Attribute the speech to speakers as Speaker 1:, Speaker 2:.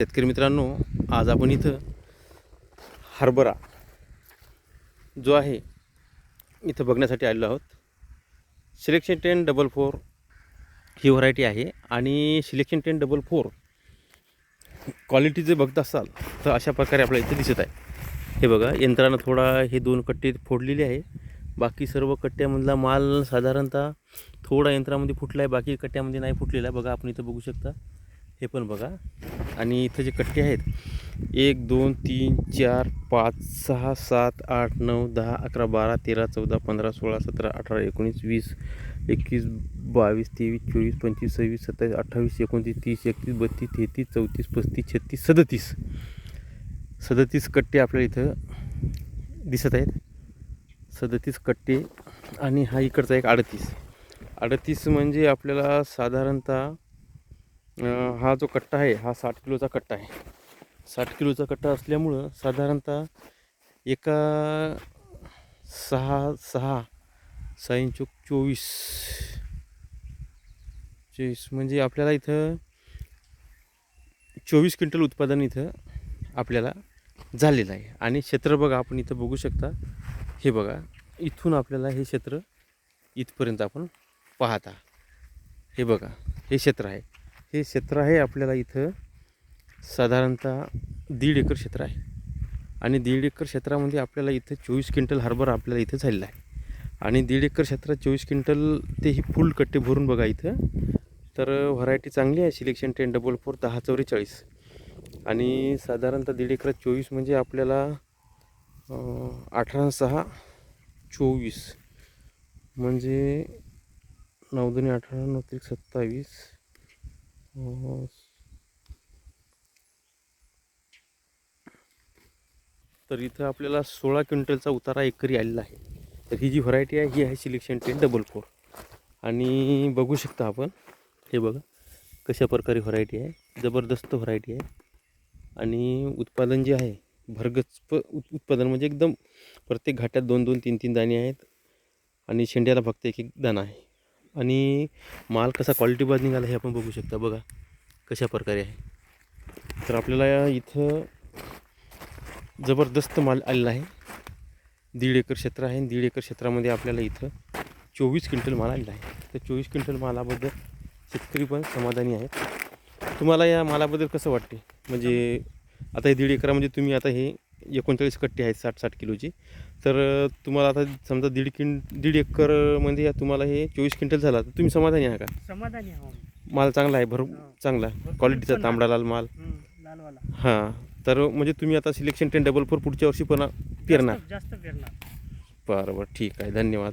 Speaker 1: शेतकरी मित्रांनो आज आपण इथं हरभरा जो आहे इथं बघण्यासाठी आलेलो आहोत. सिलेक्शन टेन डबल फोर ही व्हरायटी आहे आणि selection ten double four quality जर बघत असाल तर अशा प्रकारे आपल्या इथं दिसत आहे. हे बघा यंत्रानं थोडा हे दोन कट्टे फोडलेले आहे. बाकी सर्व कट्ट्यामधला माल साधारणतः थोडा यंत्रामध्ये फुटला आहे बाकी कट्ट्यामध्ये नाही फुटलेला. आहे बघा आपण इथं बघू शकता. हे पण बघा. आणि इथं जे कट्टे आहेत एक दोन तीन चार पाच सहा सात आठ नऊ दहा अकरा बारा तेरा चौदा पंधरा सोळा सतरा अठरा एकोणीस वीस एकवीस बावीस तेवीस चोवीस पंचवीस सव्वीस सत्तावीस अठ्ठावीस एकोणतीस तीस एकतीस बत्तीस तेहतीस चौतीस पस्तीस छत्तीस सदतीस. सदतीस कट्टे आपल्याला इथं दिसत आहेत. सदतीस कट्टे आणि हा इकडचा एक अडतीस. अडतीस म्हणजे आपल्याला साधारणतः हा जो कट्टा आहे हा साठ किलोचा कट्टा आहे. साठ किलोचा कट्टा असल्यामुळं साधारणतः एका सहा सहा सहा इंच चोवीस चोवीस म्हणजे आपल्याला इथं चोवीस क्विंटल उत्पादन इथं आपल्याला झालेलं आहे. आणि क्षेत्र बघा आपण इथं बघू शकता. हे बघा इथून आपल्याला हे क्षेत्र इथपर्यंत आपण पाहता. हे बघा हे क्षेत्र आहे. हे क्षेत्र आहे आपल्याला इथं साधारणतः दीड एकर क्षेत्र आहे. आणि दीड एकर क्षेत्रामध्ये आपल्याला इथं चोवीस क्विंटल हरभरा आपल्याला इथं झालेला आहे. आणि दीड एकर क्षेत्रात चोवीस क्विंटल ते ही फुल कट्टे भरून बघा इथं. तर व्हरायटी चांगली आहे सिलेक्शन टेन डबल फोर दहा चौवेचाळीस आणि साधारणतः दीड एकरात चोवीस म्हणजे आपल्याला अठरा सहा चोवीस. म्हणजे नऊ दोन्ही अठरा नऊ त्रिक सत्तावीस. तर इथं आपल्याला सोळा क्विंटलचा उतारा एकरी आलेला आहे. तर ही जी व्हरायटी आहे ही आहे सिलेक्शन टेन डबल फोर आणि बघू शकता आपण हे बघा कशा प्रकारे व्हरायटी आहे जबरदस्त व्हरायटी आहे. आणि उत्पादन जे आहे भरगच प उत- उत्पादन म्हणजे एकदम प्रत्येक घाट्यात दोन दोन तीन तीन दाणे आहेत. आणि शेंड्याला फक्त एक एक दाणा आहे. आणि माल कसा क्वालिटी निघाला हे आपण बघू शकता. बघा कशा प्रकारे आहे. तर आपल्याला इथं जबरदस्त माल आलेला आहे. दीड एकर क्षेत्र आहे. आणि दीड एकर क्षेत्रामध्ये आपल्याला इथं चोवीस क्विंटल माल आलेला आहे. तर चोवीस क्विंटल मालाबद्दल शेतकरी पण समाधानी आहेत. तुम्हाला या मालाबद्दल कसं वाटते? म्हणजे आता हे दीड एकरामध्ये तुम्ही आता हे एकोणचाळीस कट्टे आहेत साठ साठ किलोची. तर तुम्हाला आता समजा दीड क्विं दीड एकरमध्ये या तुम्हाला हे चोवीस क्विंटल झाला. तर तुम्ही समाधानी आहे का?
Speaker 2: समाधानी आहो
Speaker 1: माल चांगला आहे भर
Speaker 2: हो.
Speaker 1: चांगला क्वालिटीचा तांबडा लाल माल.
Speaker 2: लालवाला.
Speaker 1: हां. तर म्हणजे तुम्ही आता सिलेक्शन टेन डबल फोर पुढच्या वर्षी पण पेरणार.
Speaker 2: जास्त- जास्त पेरणार.
Speaker 1: बरं बरं. ठीक आहे. धन्यवाद.